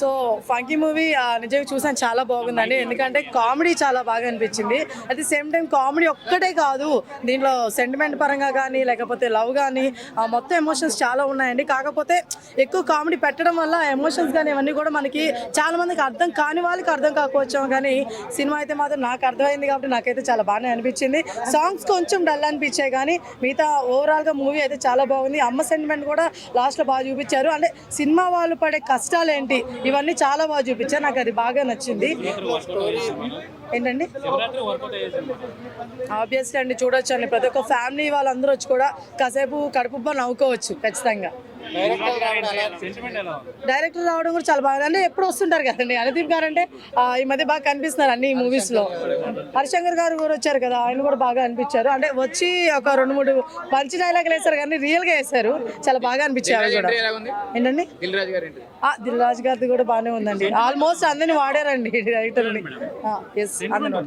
So funky movie నిజంగా చూసాను చాలా బాగుందండి. ఎందుకంటే కామెడీ చాలా బాగా అనిపించింది. At the same time comedy ఒక్కటే కాదు దీంట్లో సెంటిమెంట్ పరంగా కానీ లేకపోతే లవ్ కానీ మొత్తం ఎమోషన్స్ చాలా ఉన్నాయండి. కాకపోతే ఎక్కువ కామెడీ పెట్టడం వల్ల ఎమోషన్స్ కానీ ఇవన్నీ కూడా మనకి చాలా మందికి అర్థం కాని వాళ్ళకి అర్థం కాకపోవచ్చాం కానీ సినిమా అయితే మాత్రం నాకు అర్థమైంది కాబట్టి నాకైతే చాలా బాగానే అనిపించింది. సాంగ్స్ కొంచెం డల్ అనిపించాయి కానీ మిగతా ఓవరాల్గా మూవీ అయితే చాలా బాగుంది. అమ్మ సెంటిమెంట్ కూడా లాస్ట్లో బాగా చూపించారు. అంటే సినిమా వాళ్ళు పడే కష్టాలు ఏంటి ఇవన్నీ చాలా బాగా చూపించారు నాకు అది బాగా నచ్చింది. ఏంటండి? ఆబ్వియస్లీ అండి చూడొచ్చు అండి. ప్రతి ఒక్క ఫ్యామిలీ వాళ్ళందరూ వచ్చి కూడా కాసేపు కడుపుబ్బ నవ్వుకోవచ్చు ఖచ్చితంగా. డైరెక్టర్ రావడం కూడా చాలా బాగా అంటే ఎప్పుడు వస్తుంటారు కదండి? అనుదీప్ గారు అంటే ఆ, ఈ మధ్య బాగా కనిపిస్తున్నారు అన్ని మూవీస్లో. హరిశంకర్ గారు కూడా వచ్చారు కదా ఆయన కూడా బాగా అనిపించారు. అంటే వచ్చి ఒక రెండు మూడు పంచి డైలాగులు వేశారు కానీ రియల్గా వేశారు. చాలా బాగా అనిపించారు కూడా. ఏంటండి? ఆ, దిల్ రాజు గారిది కూడా బాగానే ఉందండి. ఆల్మోస్ట్ అందరిని వాడారండి డైరెక్టర్ని ఎస్ అందరూ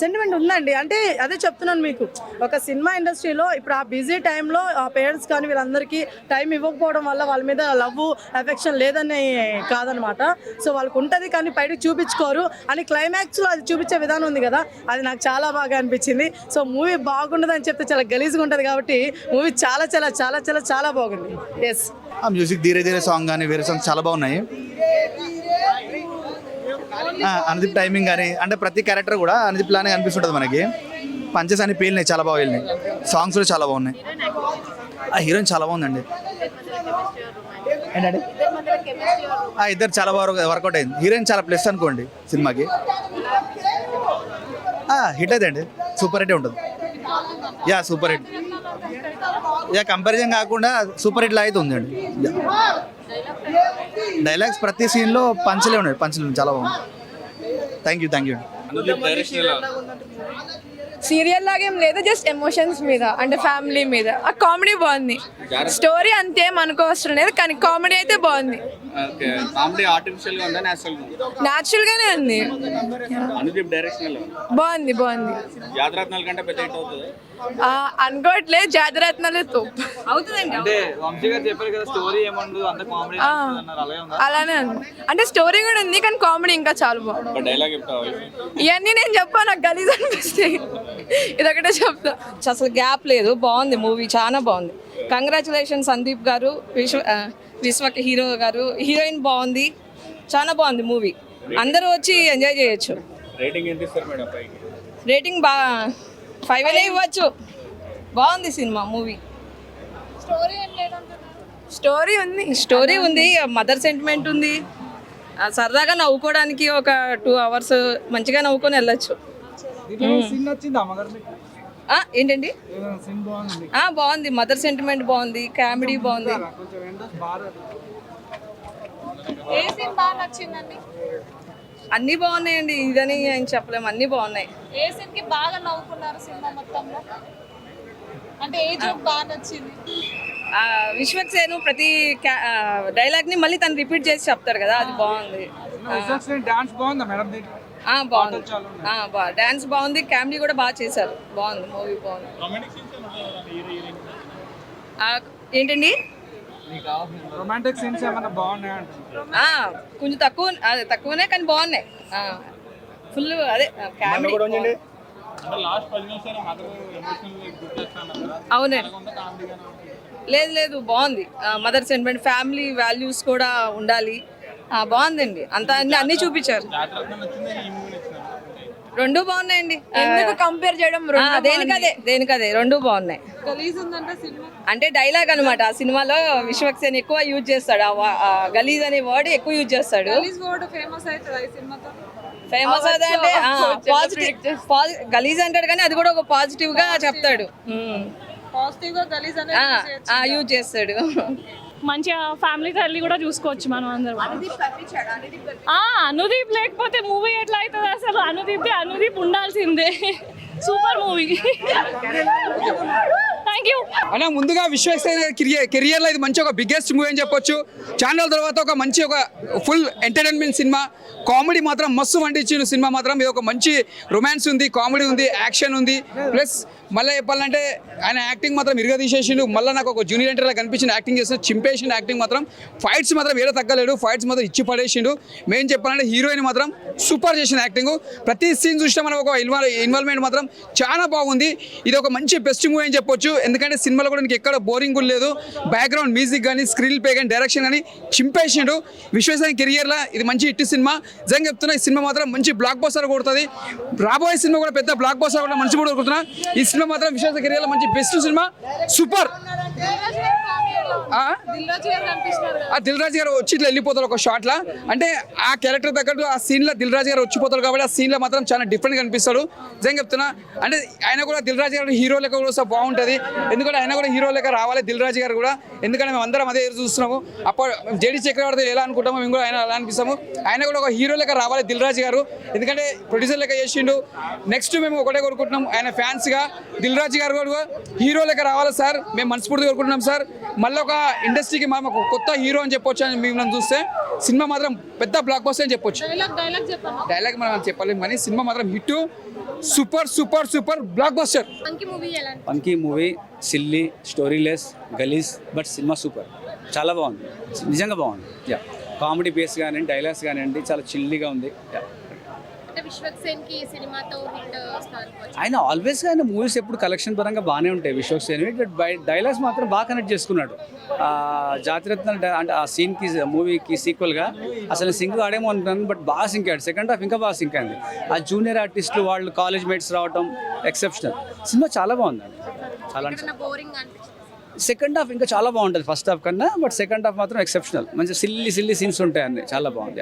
సెంటిమెంట్ ఉందండి అంటే అదే చెప్తున్నాను మీకు. ఒక సినిమా ఇండస్ట్రీలో ఇప్పుడు ఆ బిజీ టైంలో ఆ పేరెంట్స్ కానీ వీళ్ళందరికీ టైం ఇవ్వకపోవడం వల్ల వాళ్ళ మీద లవ్ ఎఫెక్షన్ లేదని కాదనమాట. సో వాళ్ళకు ఉంటుంది కానీ బయటకు చూపించుకోరు. అని క్లైమాక్స్లో అది చూపించే విధానం ఉంది కదా అది నాకు చాలా బాగా అనిపించింది. సో మూవీ బాగుండదని చెప్తే చాలా గలీజ్గా ఉంటుంది కాబట్టి మూవీ చాలా చాలా చాలా చాలా చాలా బాగుంది. ఎస్ ఆ మ్యూజిక్ ధీరే ధీరే సాంగ్ కానీ వేరే సాంగ్స్ చాలా బాగున్నాయి. అనుదీప్ టైమింగ్ కానీ అంటే ప్రతి క్యారెక్టర్ కూడా అనుదీప్ లానే అనిపిస్తుంటుంది మనకి. పంచెస్ అని పేలినాయి చాలా బాగా వెళ్ళినాయి. సాంగ్స్ కూడా చాలా బాగున్నాయి. ఆ హీరోయిన్ చాలా బాగుందండి. ఏంటండి? ఆ ఇద్దరు చాలా బాగా వర్కౌట్ అయింది. హీరోయిన్ చాలా ప్లస్ అనుకోండి సినిమాకి. హిట్ అయితే అండి. సూపర్ హిట్ ఉంటుంది. Yeah super hit yeah comparison కాకుండా సూపర్ హిట్ లా అయితే ఉందండి డైలాగ్స్ ప్రతి సీన్లో పంచలే ఉన్నాయి. పంచలు చాలా బాగుంది thank you thank you serial లాగా ఏం లేదు జస్ట్ ఎమోషన్స్ మీద అంటే ఫ్యామిలీ మీద. ఆ కామెడీ బాగుంది. స్టోరీ అంతేం అనుకోవసరం లేదు కానీ కామెడీ అయితే బాగుంది. కామెడీ ఆర్టిఫిషియల్గా ఉందా నేచురల్ న్యాచురల్ గానే ఉంది. అనుదీప్ డైరెక్షన్లో. బాగుంది బాగుంది. యాదరాత్నాల కంటే పెద్ద హిట్ అవుతుంది. ఆ, అనుకోవట్లే జాతరత్నాలు తోపు అవుతుందండి అంటే వంశీ గారు చెప్పారు కదా స్టోరీ ఏముండదు అంత కామెడీ ఆ. అన్నారు అలాగే ఉందా? అలానే ఉంది. అంటే స్టోరీ కూడా ఉంది కానీ కామెడీ ఇంకా చాలా బాగుంది. ఒక డైలాగ్ చెప్తావా? ఇవన్నీ నేను చెప్పా నాకు గలీజ్ అనిపిస్తాయి ఇదొకటే చెప్తా. అసలు గ్యాప్ లేదు బాగుంది మూవీ చాలా బాగుంది. కంగ్రాచులేషన్ సందీప్ గారు విశ్వ విశ్వక్ హీరో గారు హీరోయిన్ బాగుంది చాలా బాగుంది మూవీ. అందరూ వచ్చి ఎంజాయ్ చేయొచ్చు. రేటింగ్ ఎంత ఇస్తారు మేడం రేటింగ్ బా ఫైవ్ అనే ఇవ్వచ్చు. బాగుంది సినిమా మూవీ. స్టోరీ ఉంది స్టోరీ ఉంది మదర్ సెంటిమెంట్ ఉంది. సరదాగా నవ్వుకోవడానికి ఒక టూ అవర్స్ మంచిగా నవ్వుకొని వెళ్ళొచ్చు. ఏంటండి? బాగుంది ఆ, బాగుంది. మదర్ సెంటిమెంట్ బాగుంది. కామెడీ బాగుంది. ఏ సీన్ బాగా నచ్చిందండి? అన్నీ బాగున్నాయండి. ఇదని ఆయన చెప్పలేము. అన్నీ బాగున్నాయి. ఏ సీన్కి బాగా నవ్వుకున్నారు సినిమా మొత్తంలో? అంటే ఏ జోక్ బాగా నచ్చింది? విశ్వక్ సేను ప్రతి డైలాగ్ని మళ్ళీ తను రిపీట్ చేసి చెప్తాడు కదా. అది బాగుంది. డాన్స్ బాగుందా మేడం బాగుంది. ఆ, బా డాన్స్ బాగుంది కామెడీ కూడా బాగా చేశారు. బాగుంది మూవీ బాగుంది. ఏంటండి? రొమాంటిక్ సీన్స్ ఏమైనా బాగున్నాయి ఆ, కొంచెం తక్కువ అదే తక్కువనే కానీ బాగున్నాయి. ఫుల్ అదే కామెడీ అవునండి. లేదు లేదు బాగుంది. మదర్ సెంటిమెంట్ ఫ్యామిలీ వాల్యూస్ కూడా ఉండాలి. బాగుందండి. అంతా అన్ని అన్ని చూపించారు. రెండు బాగున్నాయండి. ఎందుకు కంపేర్ చేయడం దేనికదే దేనికదే రెండు బాగున్నాయి. గలీజ్ ఉందంటే సినిమా. అంటే డైలాగ్ అనమాట ఆ సినిమాలో విశ్వక్సేన్ ఎక్కువ యూజ్ చేస్తాడు. ఆ గలీజ్ అనే వర్డ్ ఎక్కువ యూజ్ చేస్తాడు. గలీజ్ వర్డ్ ఫేమస్ అంటే పాజిటివ్ గలీజ్ అంటాడు కానీ అది కూడా ఒక పాజిటివ్గా చెప్తాడు. పాజిటివ్గా గలీజ్ యూజ్ చేస్తాడు. మంచిగా ఫ్యామిలీతో వెళ్ళి కూడా చూసుకోవచ్చు మనం అందరం. ఆ, అనుదీప్ లేకపోతే మూవీ ఎట్లా అవుతుంది అసలు? అనుదీప్ అనుదీప్ ఉండాల్సిందే. సూపర్ మూవీ థ్యాంక్ యూ అలా ముందుగా విశ్వసేన కెరియర్ కెరియర్లో ఇది మంచి ఒక బిగ్గెస్ట్ మూవీ అని చెప్పొచ్చు. ఛానల్ తర్వాత ఒక మంచి ఒక ఫుల్ ఎంటర్టైన్మెంట్ సినిమా కామెడీ మాత్రం మస్తు వండించిన సినిమా మాత్రం. ఇది ఒక మంచి రొమాన్స్ ఉంది కామెడీ ఉంది యాక్షన్ ఉంది. ప్లస్ మళ్ళీ చెప్పాలంటే ఆయన యాక్టింగ్ మాత్రం ఇరుగా తీసేసిండు మళ్ళీ నాకు ఒక జూనియర్ ఎంటర్లా కనిపించిన యాక్టింగ్ చేసిన చింపేసిన యాక్టింగ్ మాత్రం. ఫైట్స్ మాత్రం ఏదో తగ్గలేడు. ఫైట్స్ మాత్రం ఇచ్చి పడేసిండు. మేము చెప్పాలంటే హీరోయిన్ మాత్రం సూపర్ చేసిన యాక్టింగ్ ప్రతి సీన్ చూసినా మనం ఒక ఇన్వాల్ ఇన్వాల్వ్మెంట్ మాత్రం చాలా బాగుంది. ఇది ఒక మంచి బెస్ట్ మూవీ అని చెప్పొచ్చు. ఎందుకంటే సినిమాలో కూడా నీకు ఎక్కడ బోరింగ్ కూడా లేదు. బ్యాక్గ్రౌండ్ మ్యూజిక్ కానీ స్క్రీన్ ప్లే కానీ డైరెక్షన్ కానీ చింపేసిండు. విశ్వేశ్వర కెరియర్లో ఇది మంచి ఇట్టి సినిమా. నిజంగా చెప్తున్నా ఈ సినిమా మాత్రం మంచి బ్లాక్ బస్టర్ కొడుతుంది. రాబోయే సినిమా కూడా పెద్ద బ్లాక్ బస్టర్ కూడా మంచి కూడా కొడుతున్నా. ఈ సినిమా మాత్రం విశ్వేశ్వర కెరియర్లో మంచి బెస్ట్ సినిమా. సూపర్. ఆ? దిల్ రాజు గారు వచ్చి ఇట్లా వెళ్ళిపోతారు ఒక షాట్ లా. అంటే ఆ క్యారెక్టర్ తగ్గట్టు ఆ సీన్లో దిల్ రాజు గారు వచ్చిపోతారు కాబట్టి ఆ సీన్లో మాత్రం చాలా డిఫరెంట్ కనిపిస్తాడు. నిజంగా చెప్తున్నా అంటే ఆయన కూడా దిల్ రాజు గారు హీరో లెక్క కూడా బాగుంటది. ఎందుకంటే ఆయన కూడా హీరో లెక్క రావాలి దిల్ రాజు గారు కూడా. ఎందుకంటే మేము అందరం అదే ఎదురు చూస్తున్నాము. అప్పుడు జేడి చక్రవర్తి ఎలా అనుకుంటామో మేము కూడా ఆయన అలా అనిపిస్తాము. ఆయన కూడా ఒక హీరో లెక్క రావాలి దిల్ రాజు గారు. ఎందుకంటే ప్రొడ్యూసర్ లెక్క చేసిండు. నెక్స్ట్ మేము ఒకటే కోరుకుంటున్నాం ఆయన ఫ్యాన్స్గా. దిల్ రాజు గారు కూడా హీరో లెక్క రావాలి సార్. మేము మనస్ఫూర్తిగా కోరుకుంటున్నాం సార్. మళ్ళీ ఒక ఇండస్ట్రీకి మనం ఒక కొత్త హీరో అని చెప్పొచ్చు అని మేము చూస్తే సినిమా మాత్రం పెద్ద బ్లాక్ బస్టర్ అని చెప్పొచ్చు. డైలాగ్ మనం చెప్పలేము కానీ సినిమా మాత్రం hit super super super blockbuster funky movie silly storyless గలీస్ but సినిమా సూపర్ చాలా బాగుంది. నిజంగా బాగుంది. యా కామెడీ బేస్ కానివ్వండి డైలాగ్స్ కానివ్వండి చాలా చిల్లీగా ఉంది. యా విశ్వక్ సేన్కి ఈ సినిమాతో హిట్ వస్తారు ఆయన ఆల్వేస్ ఆయన మూవీస్ ఎప్పుడు కలెక్షన్ పరంగా బాగానే ఉంటాయి. Vishwak Sen but by dialogues మాత్రం బాగా కనెక్ట్ చేసుకున్నాడు. ఆ జాతిరత్న అంటే ఆ సీన్కి మూవీకి సీక్వల్గా అసలు సింక్ ఆడేమో అనుకున్నాను బట్ బాగా సింక్ ఆడు సెకండ్ హాఫ్ ఇంకా బాగా సింక్ అయింది. ఆ జూనియర్ ఆర్టిస్టులు వాళ్ళు కాలేజ్ మేట్స్ రావటం ఎక్సెప్షనల్ సినిమా చాలా బాగుందండి. చాలా బోరింగ్ సెకండ్ హాఫ్ ఇంకా చాలా బాగుంటుంది ఫస్ట్ హాఫ్ కన్నా బట్ సెకండ్ హాఫ్ మాత్రం ఎక్సెప్షనల్ మంచి సిల్లి సిల్లి సీన్స్ ఉంటాయి అన్ని చాలా బాగుంది.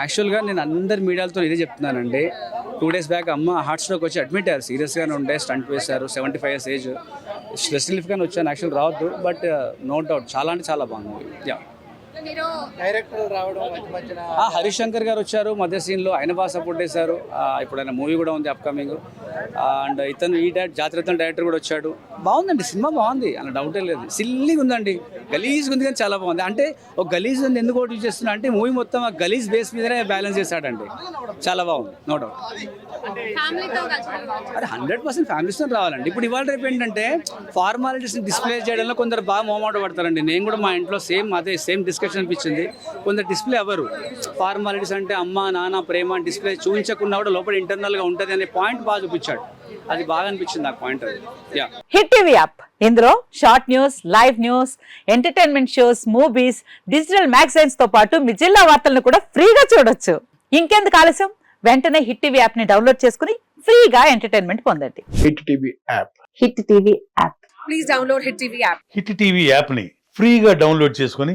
యాక్చువల్గా నేను అందరి మీడియాలతో ఇదే చెప్తున్నానండి. టూ డేస్ బ్యాక్ అమ్మ హార్ట్ స్ట్రోక్ వచ్చి అడ్మిట్ అయ్యారు సీరియస్గానే ఉండే స్టంట్ వేశారు seventy five years age stress రిలీఫ్గానే వచ్చాను యాక్చువల్ రావద్దు బట్ నో డౌట్ చాలా అంటే చాలా బాగుంది. యా హీరో డైరెక్టర్ రావడం మధ్య మధ్యన ఆ, హరీష్ శంకర్ గారు వచ్చారు. మధ్య సీన్లో ఆయన బాగా సపోర్ట్ చేశారు ఆ, ఇప్పుడు ఆయన మూవీ కూడా ఉంది అప్కమింగ్ అండ్ ఇతను ఈ జాతరత్న డైరెక్టర్ కూడా వచ్చాడు. బాగుందండి సినిమా బాగుంది. అన్న డౌటే లేదు. సిల్లీగా ఉందండి. గలీజ్ ఉంది కానీ చాలా బాగుంది. అంటే ఒక గలీజ్ ఉంది ఎందుకు ఓట్లు చేస్తున్నా అంటే మూవీ మొత్తం ఆ గలీజ్ బేస్ మీదనే బ్యాలెన్స్ చేశాడండి. చాలా బాగుంది నో డౌట్ అరే హండ్రెడ్ పర్సెంట్ ఫ్యామిలీస్తో రావాలండి. ఇప్పుడు ఇవాళ రేపు ఏంటంటే ఫార్మాలిటీస్ని డిస్ప్లే చేయడంలో కొందరు బాగా మొహమాట పడతారండి. నేను కూడా మా ఇంట్లో సేమ్ అదే సేమ్ డిస్కషన్ అనిపించింది. కొందరు డిస్ప్లే అవ్వరు. ఫార్మాలిటీస్ అంటే అమ్మ నాన్న ప్రేమ డిస్ప్లే చూపించకుండా కూడా లోపల ఇంటర్నల్గా ఉంటుంది అనే పాయింట్ బాగా చూపించాడు. అది బాగా అనిపించింది నాకు పాయింట్ అది. Yeah hit TV app. ఇందులో short news live news entertainment shows movies digital మ్యాగజైన్స్తో పాటు మీ జిల్లా వార్తలను కూడా ఫ్రీగా చూడొచ్చు. ఇంకెందుకు ఆలస్యం? వెంటనే హిట్ టీవీ యాప్ని డౌన్లోడ్ చేసుకుని ఫ్రీగా ఎంటర్టైన్మెంట్ పొందండి. Hit TV app. Hit TV app. Please download hit TV app. Hit TV యాప్ని ఫ్రీగా డౌన్లోడ్ చేసుకొని